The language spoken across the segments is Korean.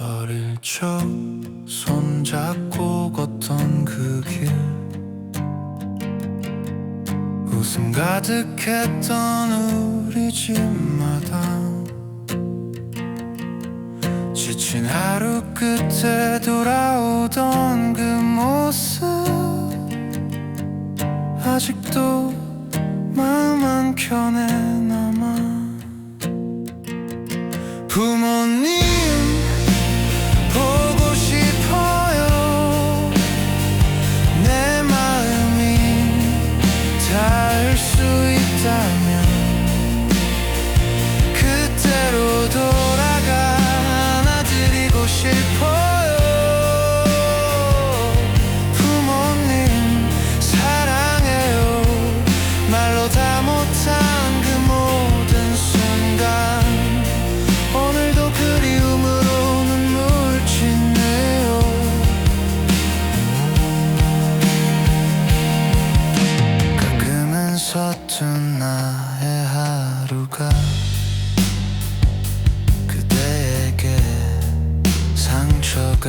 어릴 적 손잡고 걷던 그 길. 웃음 가득했던 우리 집마당 지친 하루 끝에 돌아오던 그 모습. 아직도 마음 한켠에 남아. 부모님 fire soon.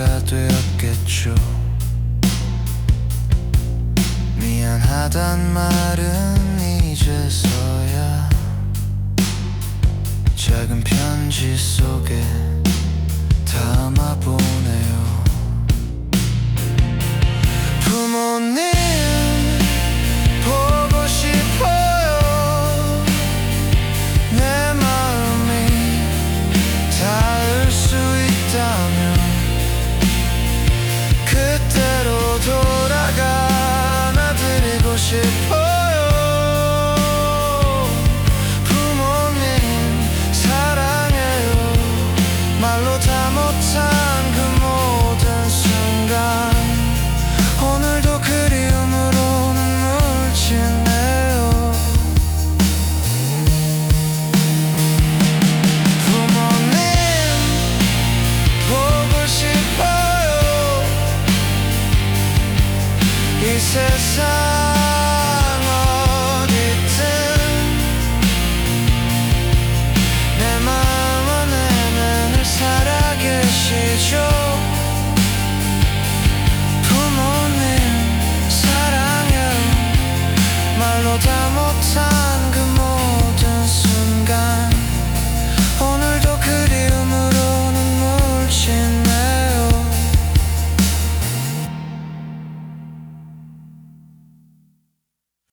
이유가 되었겠죠. 미안하단 말은 이제서야 작은 편지 속에 담아본 He says,